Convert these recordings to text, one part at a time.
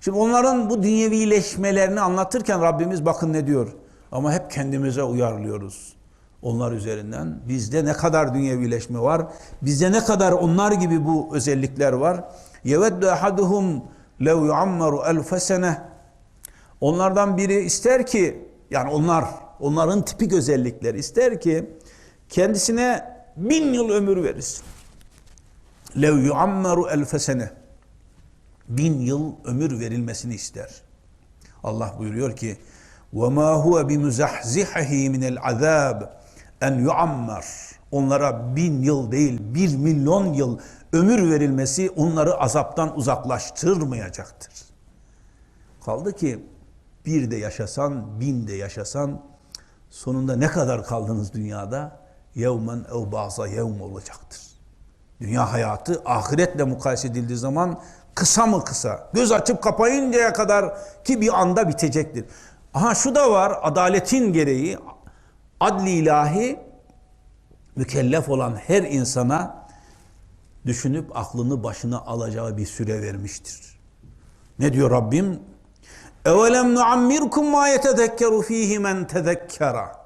Şimdi onların bu dünyevileşmelerini anlatırken Rabbimiz bakın ne diyor. Ama hep kendimize uyarlıyoruz. Onlar üzerinden bizde ne kadar dünyevileşme var? Bizde ne kadar onlar gibi bu özellikler var? Yeveddu ehaduhum lev yuammaru elfe sene. Onlardan biri ister ki yani onlar onların tipik özellikleri ister ki kendisine bin yıl ömür verirsin. Lev yuammaru elfe sene Bin yıl ömür verilmesini ister. Allah buyuruyor ki وَمَا هُوَ بِمُزَحْزِحَهِ مِنَ الْعَذَابِ en yuammar. Onlara bin yıl değil bir milyon yıl ömür verilmesi onları azaptan uzaklaştırmayacaktır. Kaldı ki bir de yaşasan, bin de yaşasan sonunda ne kadar kaldınız dünyada? Yevmen ev baza yevm olacaktır. Dünya hayatı ahiretle mukayese edildiği zaman kısa mı kısa? Göz açıp kapayıncaya kadar ki bir anda bitecektir. Aha şu da var adaletin gereği adli ilahi mükellef olan her insana düşünüp aklını başına alacağı bir süre vermiştir. Ne diyor Rabbim? Evelem nuammirkum ma yetezekkeru fihi men tezekkera.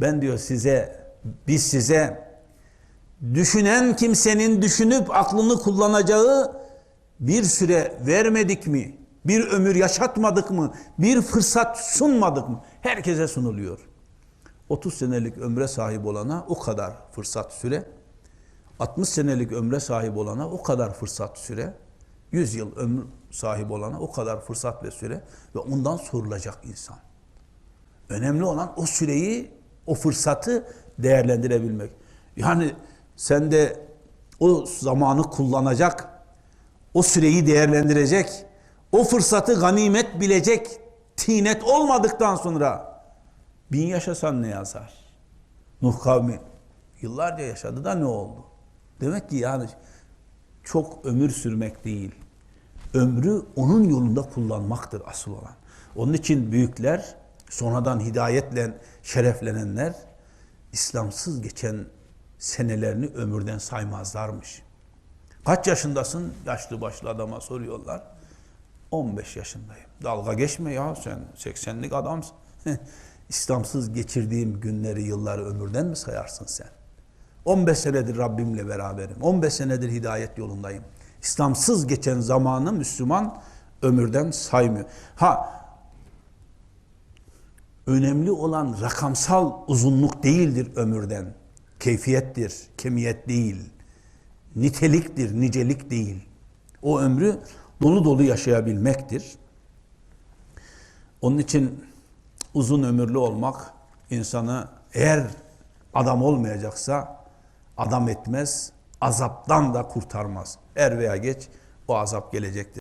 Ben diyor size, biz size düşünen kimsenin düşünüp aklını kullanacağı bir süre vermedik mi? Bir ömür yaşatmadık mı? Bir fırsat sunmadık mı? Herkese sunuluyor. 30 senelik ömre sahip olana o kadar fırsat süre. 60 senelik ömre sahip olana o kadar fırsat süre. 100 yıl ömür sahip olana o kadar fırsat ve süre ve ondan sorulacak insan. Önemli olan o süreyi, o fırsatı değerlendirebilmek. Yani sen de o zamanı kullanacak, o süreyi değerlendirecek, o fırsatı ganimet bilecek tinet olmadıktan sonra bin yaşasan ne yazar? Nuh kavmi yıllarca yaşadı da ne oldu? Demek ki yani çok ömür sürmek değil, ömrü onun yolunda kullanmaktır asıl olan. Onun için büyükler, sonradan hidayetle şereflenenler, İslamsız geçen senelerini ömürden saymazlarmış. Kaç yaşındasın? Yaşlı başlı adama soruyorlar. 15 yaşındayım. Dalga geçme ya sen 80'lik adamsın. İslamsız geçirdiğim günleri, yılları ömürden mi sayarsın sen? 15 senedir Rabbimle beraberim. 15 senedir hidayet yolundayım. İslamsız geçen zamanı Müslüman ömürden saymıyor. Ha önemli olan rakamsal uzunluk değildir ömürden. Keyfiyettir, kemiyet değil. Niteliktir, nicelik değil. O ömrü dolu dolu yaşayabilmektir. Onun için uzun ömürlü olmak insanı eğer adam olmayacaksa adam etmez, azaptan da kurtarmaz. Er veya geç o azap gelecektir.